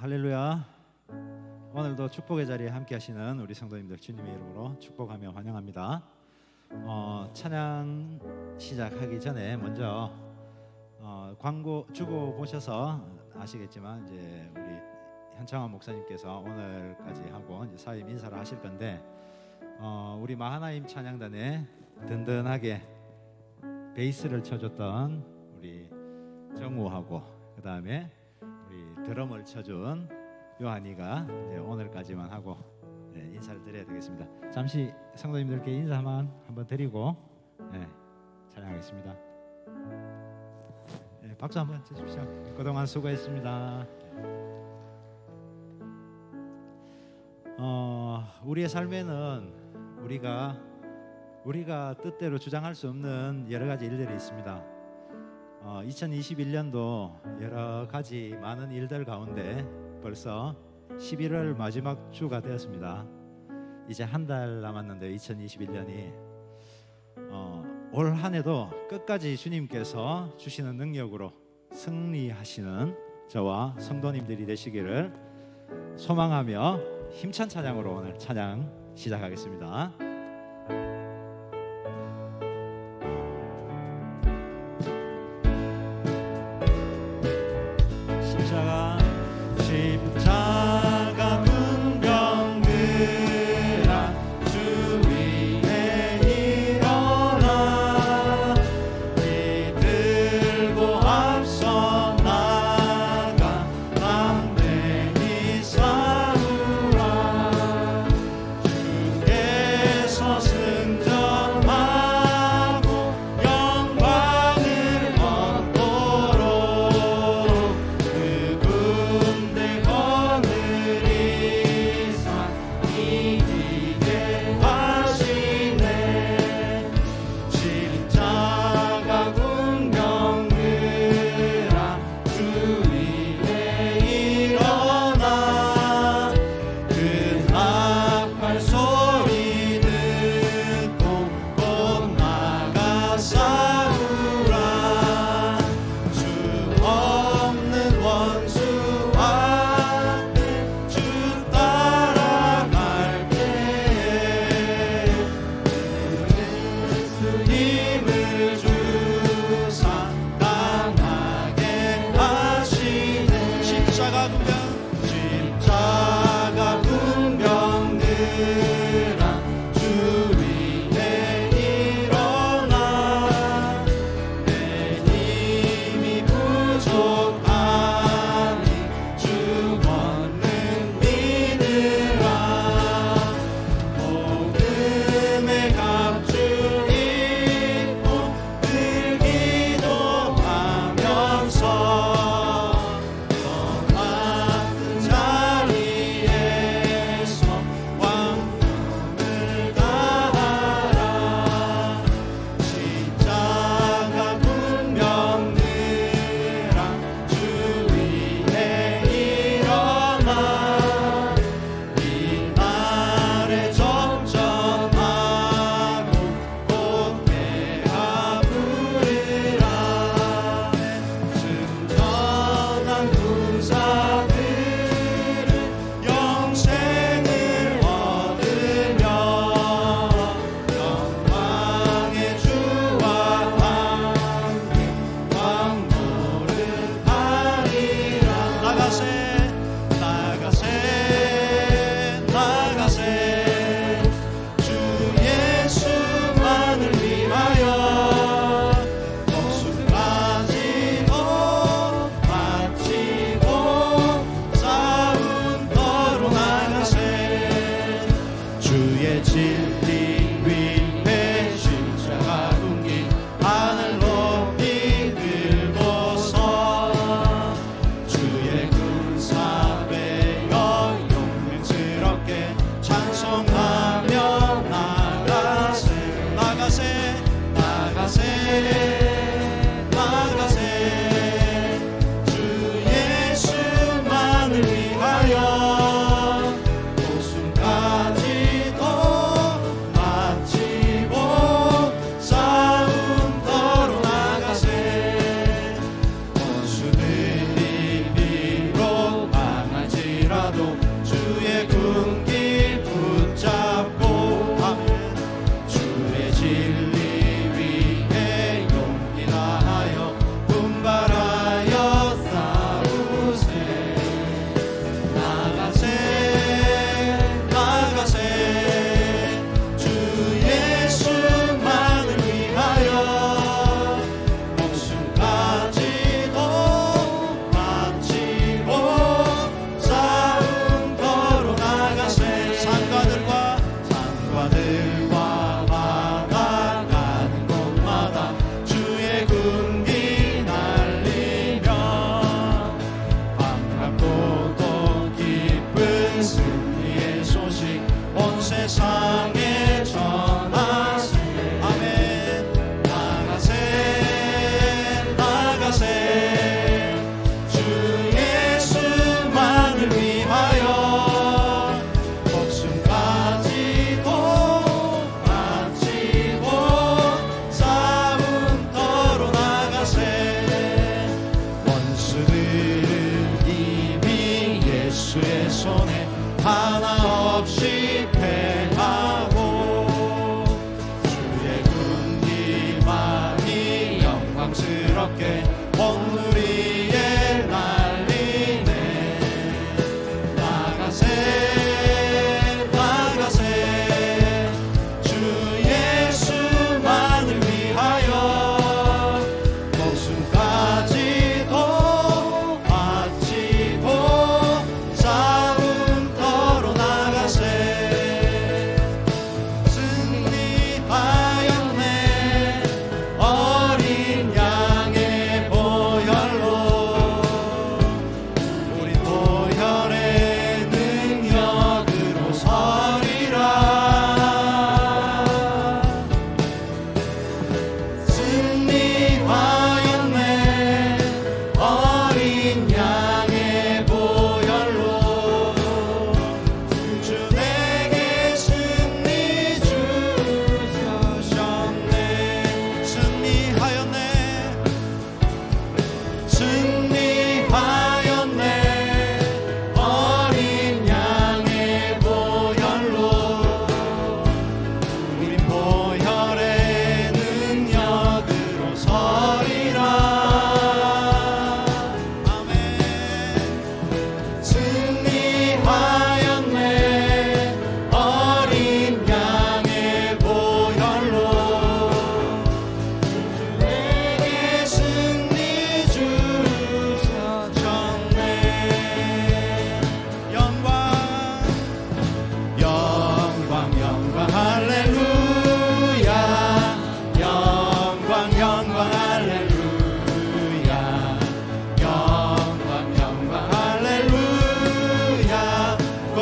할렐루야. 오늘도 축복의 자리에 함께 하시는 우리 성도님들 주님의 이름으로 축복하며 환영합니다. 어, 찬양 시작하기 전에 먼저 어, 광고 주고 보셔서 아시겠지만 이제 우리 현창환 목사님께서 오늘까지 하고 이제 사임 인사를 하실 건데 어, 우리 마하나임 찬양단에 든든하게 베이스를 쳐줬던 우리 정우하고 그 다음에 드럼을 쳐준 요한이가 오늘까지만 하고 네, 인사를 드려야 되겠습니다. 잠시 성도님들께 인사만 한번 드리고 네, 찬양하겠습니다. 네, 박수 한번 쳐주십시오. 그동안 수고했습니다. 어, 우리의 삶에는 우리가 우리가 뜻대로 주장할 수 없는 여러 가지 일들이 있습니다. 어, 2021년도 여러 가지 많은 일들 가운데 벌써 11월 마지막 주가 되었습니다. 이제 한 달 남았는데 2021년이 어, 올 한해도 끝까지 주님께서 주시는 능력으로 승리하시는 저와 성도님들이 되시기를 소망하며 힘찬 찬양으로 오늘 찬양 시작하겠습니다. love.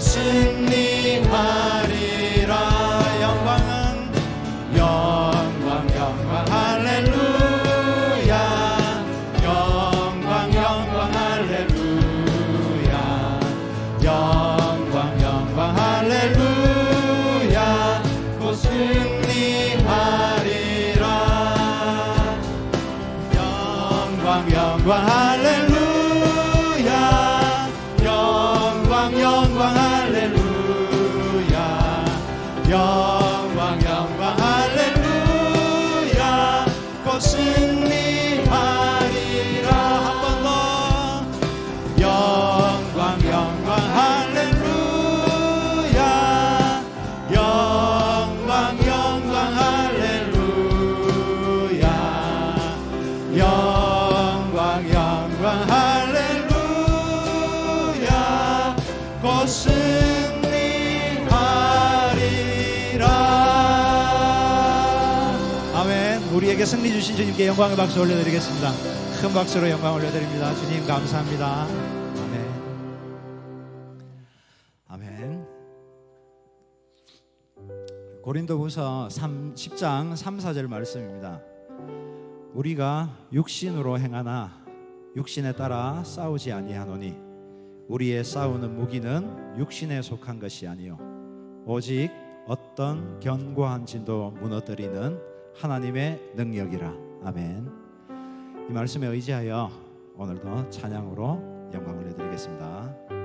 승리하리 우리에게 승리 주신 주님께 영광의 박수 올려드리겠습니다. 큰 박수로 영광 올려드립니다. 주님 감사합니다. 아멘. 아멘. 고린도후서 10장 3, 4절 말씀입니다. 우리가 육신으로 행하나 육신에 따라 싸우지 아니하노니 우리의 싸우는 무기는 육신에 속한 것이 아니요 오직 어떤 견고한 진도 무너뜨리는 하나님의 능력이라. 아멘. 이 말씀에 의지하여 오늘도 찬양으로 영광을 내드리겠습니다.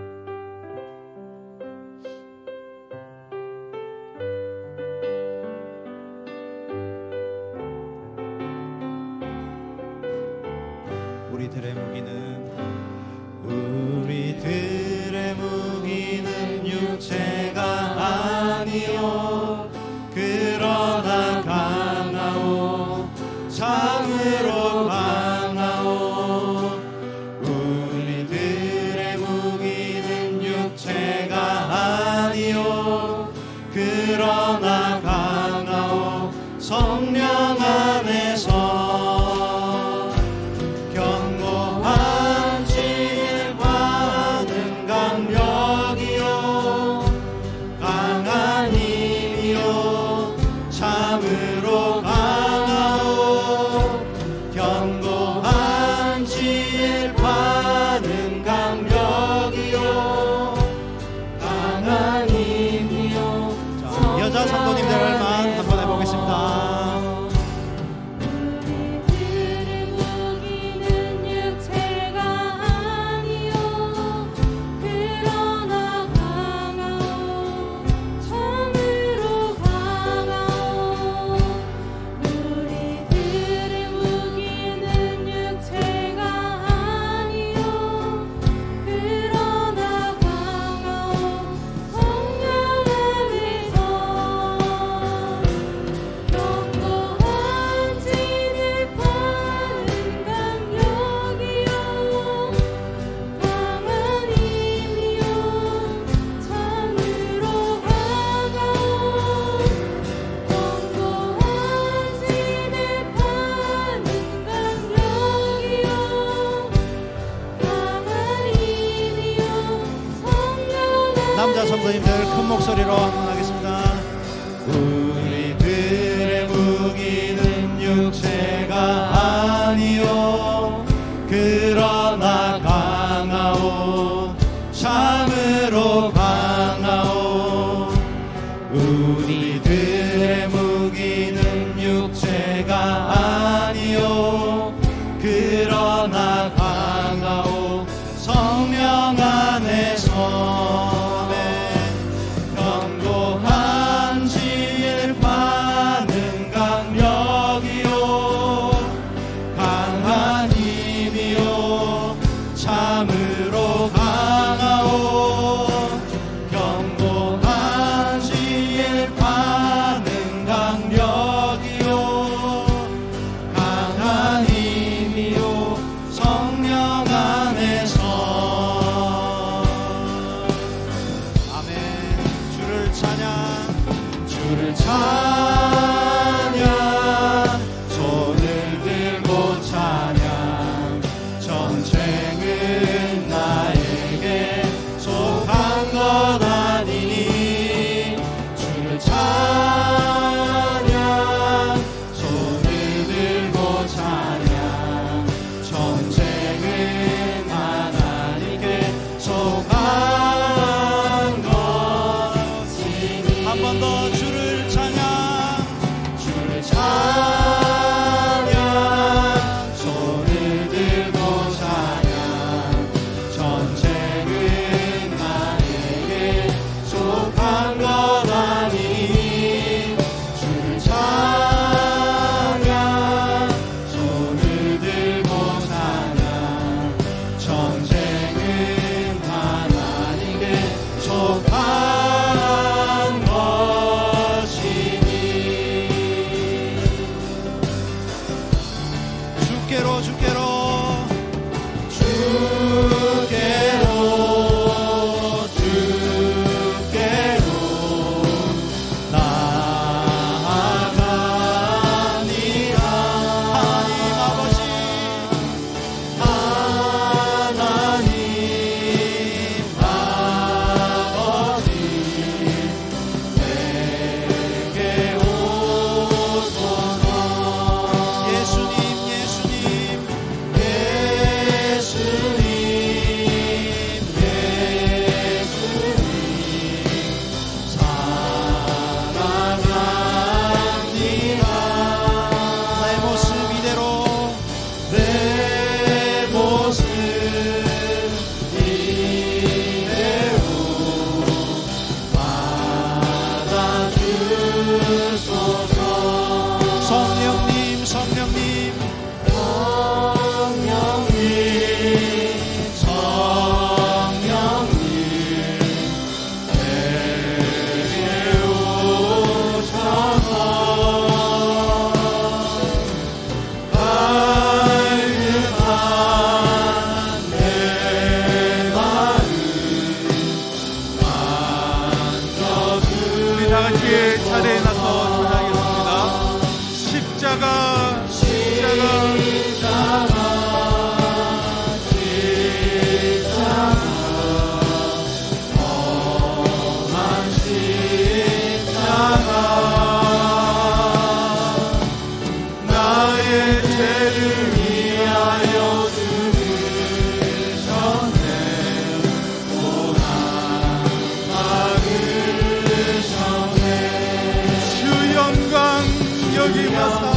Seguimos